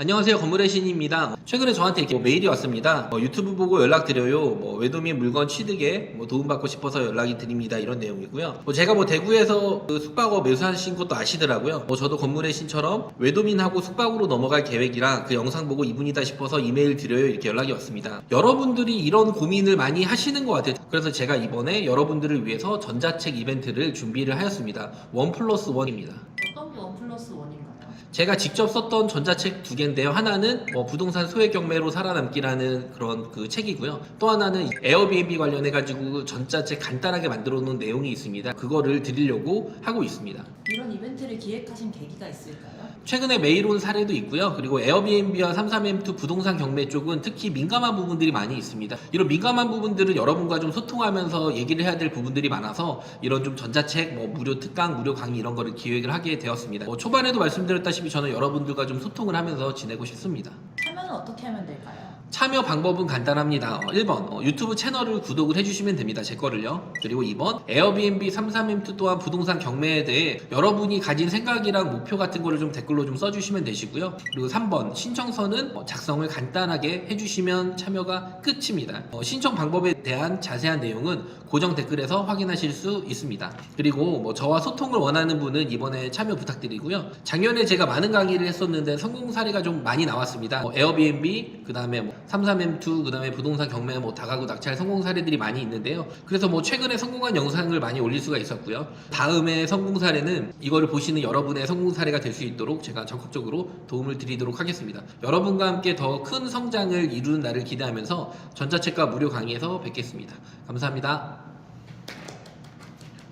안녕하세요 건물의 신입니다. 최근에 저한테 이렇게 뭐 메일이 왔습니다. 뭐 유튜브 보고 연락드려요. 뭐 외도민 물건 취득에 뭐 도움받고 싶어서 연락이 드립니다. 이런 내용이고요. 뭐 제가 뭐 대구에서 그 숙박업 매수하신 것도 아시더라고요. 뭐 저도 건물의 신처럼 외도민하고 숙박으로 넘어갈 계획이라 그 영상 보고 이분이다 싶어서 이메일 드려요. 이렇게 연락이 왔습니다. 여러분들이 이런 고민을 많이 하시는 것 같아요. 그래서 제가 이번에 여러분들을 위해서 전자책 이벤트를 준비를 하였습니다. 원 플러스 원입니다. 어떤 게 원 플러스 원인가요? 제가 직접 썼던 전자책 두 개인데요. 하나는 뭐 부동산 소액 경매로 살아남기라는 그런 그 책이고요. 또 하나는 에어비앤비 관련해 가지고 전자책 간단하게 만들어 놓은 내용이 있습니다. 그거를 드리려고 하고 있습니다. 이런 이벤트를 기획하신 계기가 있을까요? 최근에 메일 온 사례도 있고요. 그리고 에어비앤비와 33M2 부동산 경매 쪽은 특히 민감한 부분들이 많이 있습니다. 이런 민감한 부분들은 여러분과 좀 소통하면서 얘기를 해야 될 부분들이 많아서 이런 좀 전자책, 뭐 무료 특강, 무료 강의 이런 거를 기획을 하게 되었습니다. 뭐 초반에도 말씀드렸다시피 저는 여러분들과 좀 소통을 하면서 지내고 싶습니다. 참여는 어떻게 하면 될까요? 참여 방법은 간단합니다. 어, 1번 어, 유튜브 채널을 구독을 해주시면 됩니다. 제 거를요. 그리고 2번 에어비앤비 33M2 또한 부동산 경매에 대해 여러분이 가진 생각이랑 목표 같은 거를 좀 댓글로 좀 써주시면 되시고요. 그리고 3번 신청서는 어, 작성을 간단하게 해주시면 참여가 끝입니다. 어, 신청 방법에 대한 자세한 내용은 고정 댓글에서 확인하실 수 있습니다. 그리고 뭐 저와 소통을 원하는 분은 이번에 참여 부탁드리고요. 작년에 제가 많은 강의를 했었는데 성공 사례가 좀 많이 나왔습니다. 뭐 에어비앤비, 그 다음에 뭐 33M2, 그 다음에 부동산 경매, 뭐 다가구 낙찰 성공 사례들이 많이 있는데요. 그래서 뭐 최근에 성공한 영상을 많이 올릴 수가 있었고요. 다음에 성공 사례는 이거를 보시는 여러분의 성공 사례가 될 수 있도록 제가 적극적으로 도움을 드리도록 하겠습니다. 여러분과 함께 더 큰 성장을 이루는 날을 기대하면서 전자책과 무료 강의에서 뵙겠습니다. 감사합니다.